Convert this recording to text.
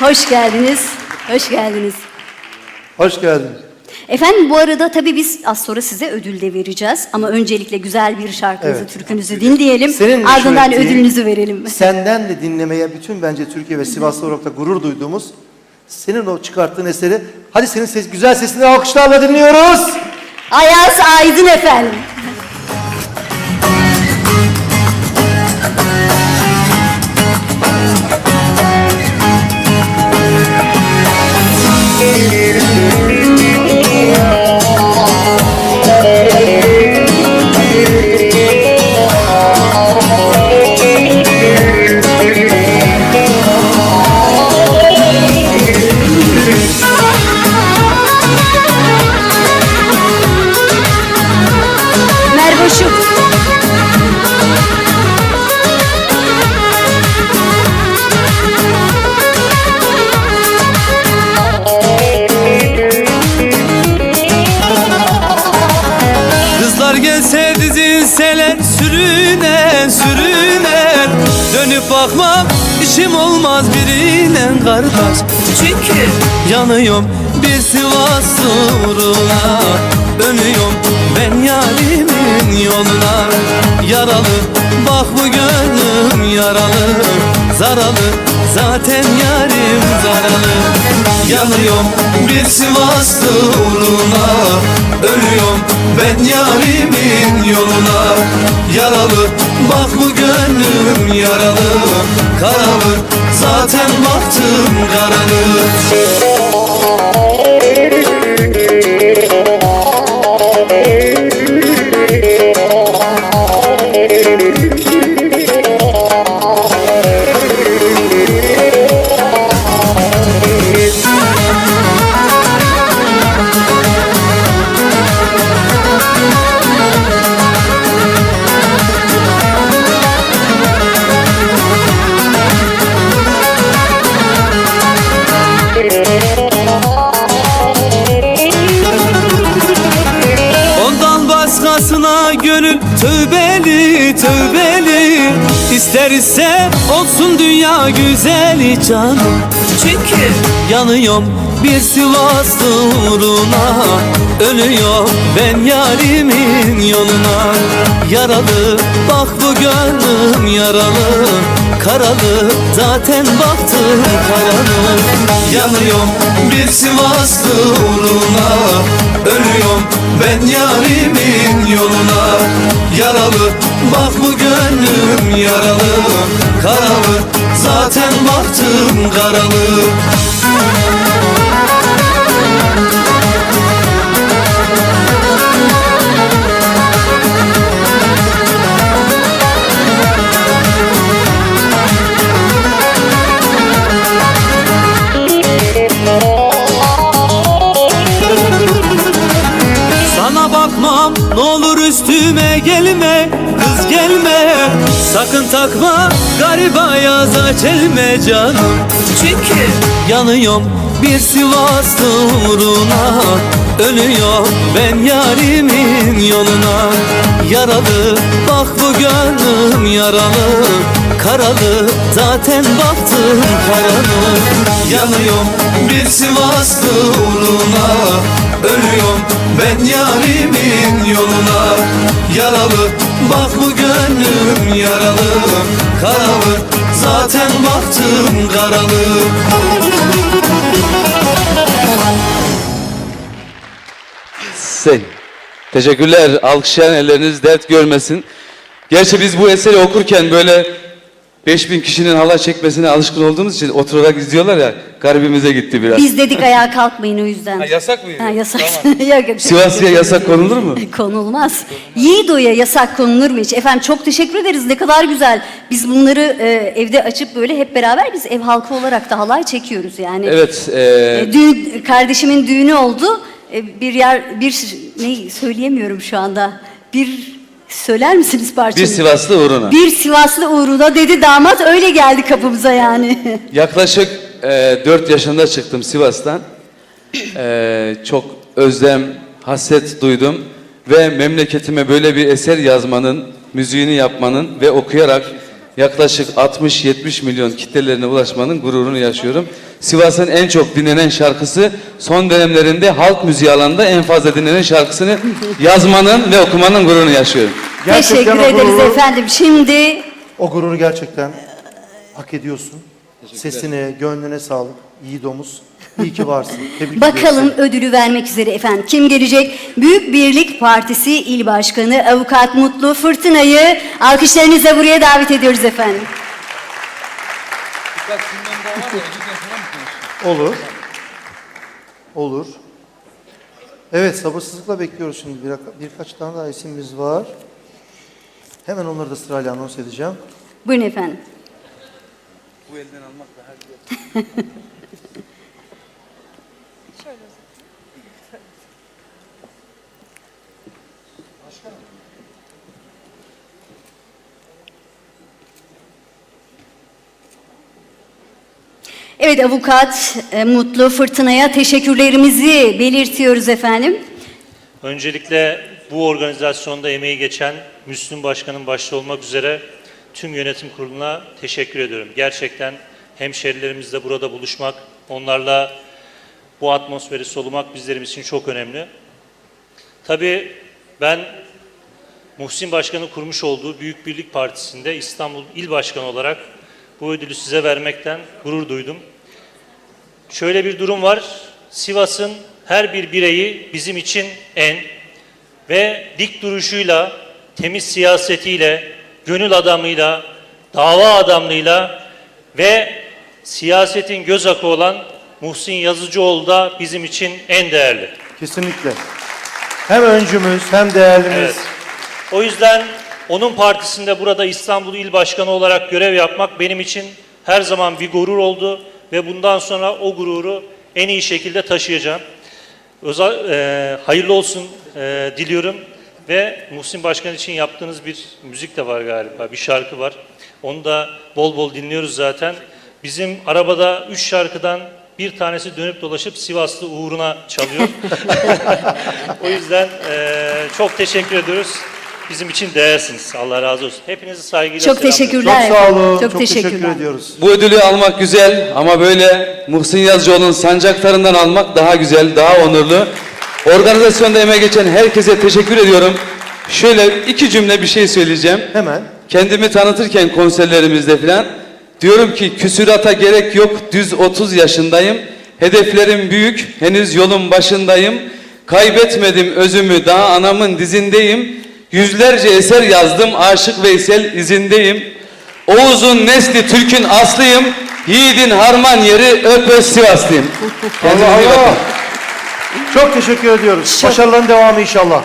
Hoş geldiniz. Hoş geldiniz. Hoş geldin. Efendim bu arada tabii biz az sonra size ödül de vereceğiz. Ama öncelikle güzel bir şarkınızı, Evet. türkünüzü dinleyelim. Senin Ardından meşhur ettiğin, ödülünüzü verelim. Senden de dinlemeye bütün bence Türkiye ve Sivaslı olarak da gurur duyduğumuz senin o çıkarttığın eseri hadi senin ses, güzel sesini alkışlarla dinliyoruz. Ayaz Aydın efendim. Dönüp bakmam işim olmaz birine kardeş. Çünkü yanıyorum bir Sivas uğruna Dönüyorum. Ben yarimin yoluna. Yaralı bak bu gönlüm yaralı. Zaralı zaten yarim zaralı. Yanıyorum bir Sivaslı uğruna. Ölüyorum ben yarimin yoluna. Yaralı bak bu gönlüm yaralı. Karalı zaten baktım karalı tövbeli İster ise olsun dünya güzeli canım. Çünkü yanıyorum bir Sivaslı uğruna Ölüyor ben yarimin yoluna Yaralı bak bu gönlüm yaralı Karalı zaten baktım karalı Yanıyorum. Bir Sivaslı uğruna Ölüyorum. Ben yarimin yoluna. Yaralı bak bu gönlüm yaralı. Karalı zaten baktım karalı bakmam ne olur üstüme gelme Kız gelme. Sakın takma gariba yaza çelme canım. Çünkü yanıyorum bir Sivaslı uğruna. Ölüyor ben yarimin yoluna. Yaralı bak bu gönlüm yaralı Karalı zaten baktım karalı Yanıyorum bir Sivaslı uğruna Ölüyorum ben yarimin yoluna Yaralı bak bu gönlüm yaralı Karalı zaten baktım karalı Sen. Teşekkürler. Alkışlayan elleriniz dert görmesin. Gerçi biz bu eseri okurken böyle 5000 kişinin halay çekmesine alışkın olduğumuz için oturarak izliyorlar ya garibimize gitti biraz. Biz dedik ayağa kalkmayın o yüzden. Ha, yasak mıydı? Ha, yasak. Yok, yok. Sivaslı'ya yasak konulur mu? Konulmaz. Yiğido'ya yasak konulur mu hiç? Efendim çok teşekkür ederiz. Ne kadar güzel. Biz bunları e, evde açıp böyle hep beraber biz ev halkı olarak da halay çekiyoruz yani. Evet. e, E, düğün, kardeşimin düğünü oldu. E, bir yer, bir ne söyleyemiyorum şu anda. Bir söyler misiniz parçayı? bir Sivaslı uğruna. Bir Sivaslı uğruna dedi damat öyle geldi kapımıza yani. Yaklaşık e, 4 yaşında çıktım Sivas'tan. E, çok özlem, hasret duydum. Ve memleketime böyle bir eser yazmanın, müziğini yapmanın ve okuyarak yaklaşık 60-70 milyon kitlelerine ulaşmanın gururunu yaşıyorum. Sivas'ın en çok dinlenen şarkısı son dönemlerinde halk müziği alanında en fazla dinlenen şarkısını yazmanın ve okumanın gururunu yaşıyorum. Gerçekten Teşekkür ederiz gururu- efendim. Şimdi O gururu gerçekten hak ediyorsun. Sesine, gönlüne sağlık. İyi domuz. İyi ki varsın. Tebrik bakalım ediyorum ödülü vermek üzere efendim. Kim gelecek? Büyük Birlik Partisi İl Başkanı Avukat Mutlu Fırtına'yı alkışlarınızla buraya davet ediyoruz efendim. Olur. Olur. Evet sabırsızlıkla bekliyoruz şimdi. Bir, birkaç tane daha isimimiz var. Hemen onları da sırayla anons edeceğim. Buyurun efendim. Evet avukat e, Mutlu Fırtına'ya teşekkürlerimizi belirtiyoruz efendim. Öncelikle bu organizasyonda emeği geçen Müslüm Başkan'ın başta olmak üzere tüm yönetim kuruluna teşekkür ediyorum. Gerçekten hemşerilerimizle burada buluşmak, onlarla bu atmosferi solumak bizlerim için çok önemli. Tabii ben Muhsin Başkan'ın kurmuş olduğu Büyük Birlik Partisi'nde İstanbul İl Başkanı olarak bu ödülü size vermekten gurur duydum. Şöyle bir durum var. Sivas'ın her bir bireyi bizim için en ve dik duruşuyla, temiz siyasetiyle, gönül adamıyla, dava adamlığıyla ve siyasetin göz akı olan Muhsin Yazıcıoğlu da bizim için en değerli. Kesinlikle. Hem öncümüz hem değerlimiz. Evet. O yüzden onun partisinde burada İstanbul İl Başkanı olarak görev yapmak benim için her zaman bir gurur oldu ve bundan sonra o gururu en iyi şekilde taşıyacağım. Özel, e, hayırlı olsun e, diliyorum ve Muhsin Başkan için yaptığınız bir müzik de var galiba, bir şarkı var. Onu da bol bol dinliyoruz zaten. Bizim arabada üç şarkıdan bir tanesi dönüp dolaşıp Sivaslı uğruna çalıyor. O yüzden eee, çok teşekkür ediyoruz. Bizim için değersiniz. Allah razı olsun. Hepinizi saygıyla Çok selamlıyorum. teşekkürler. Çok sağ olun. Çok, Çok, teşekkür teşekkürler. ediyoruz. Bu ödülü almak güzel ama böyle Muhsin Yazıcıoğlu'nun sancaklarından almak daha güzel, daha onurlu. Organizasyonda emeği geçen herkese teşekkür ediyorum. Şöyle iki cümle bir şey söyleyeceğim. Hemen. Kendimi tanıtırken konserlerimizde falan diyorum ki küsürata gerek yok düz 30 yaşındayım. Hedeflerim büyük henüz yolun başındayım. Kaybetmedim özümü daha anamın dizindeyim. Yüzlerce eser yazdım aşık Veysel izindeyim. Oğuz'un nesli Türk'ün aslıyım. Yiğidin harman yeri öp Sivaslıyım. Allah. Allah. Çok teşekkür ediyoruz. Başarıların devamı inşallah.